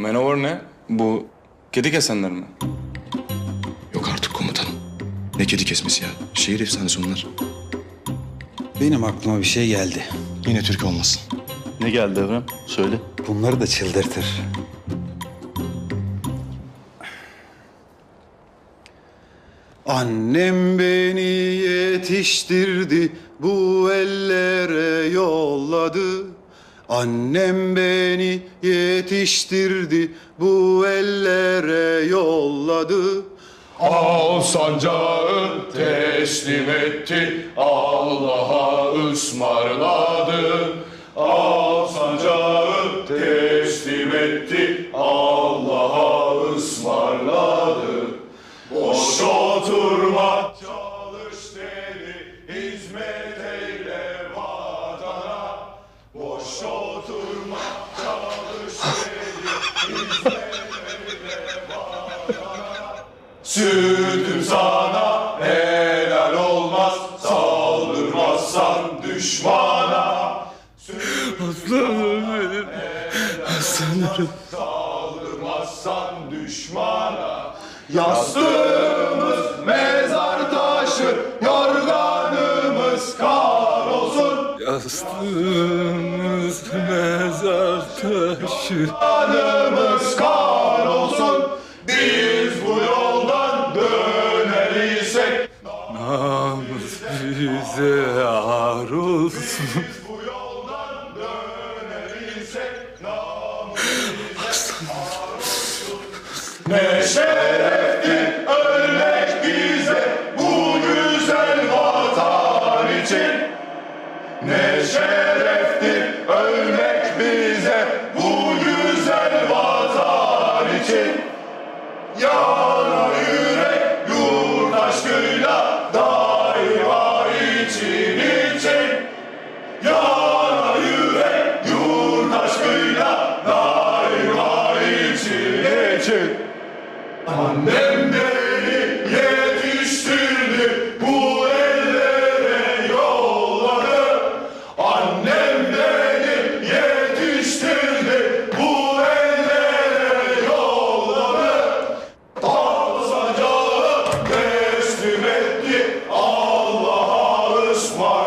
Manowar ne? Bu kedi kesenler mi? Yok artık komutanım. Ne kedi kesmesi ya. Şehir efsanesi onlar. Benim aklıma bir şey geldi. Yine Türk olmasın. Ne geldi Evrem? Söyle. Bunları da çıldırtır. Annem beni yetiştirdi, bu ellere yolladı. Annem beni yetiştirdi, bu ellere yolladı. Al sancağı teslim etti, Allah'a ısmarladı. Al Sütüm sana helal olmaz, saldırmazsan düşmana. Aslanım benim, aslanım. Saldırmazsan düşmana. Yastığımız mezar taşı, yorganımız kar olsun. Yastığımız mezar taşı. Kanımız Ne şereftir ölmek bize bu güzel vatan için Ne şereftir ölmek bize bu güzel vatan için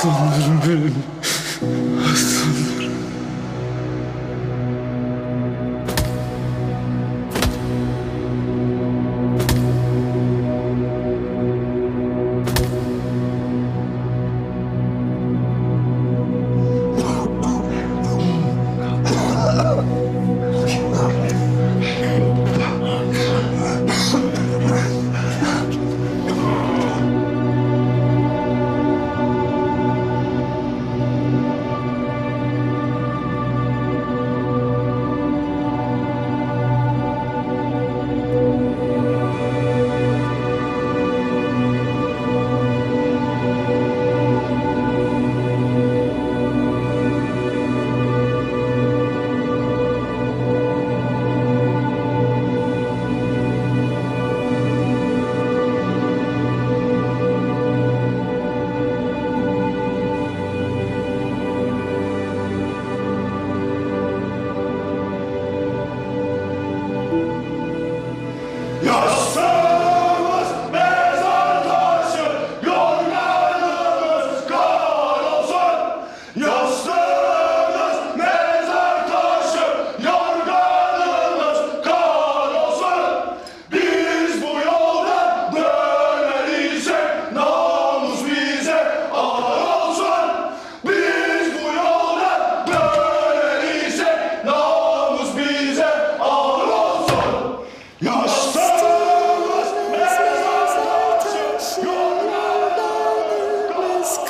Aslanlarım benim. Aslanlarım.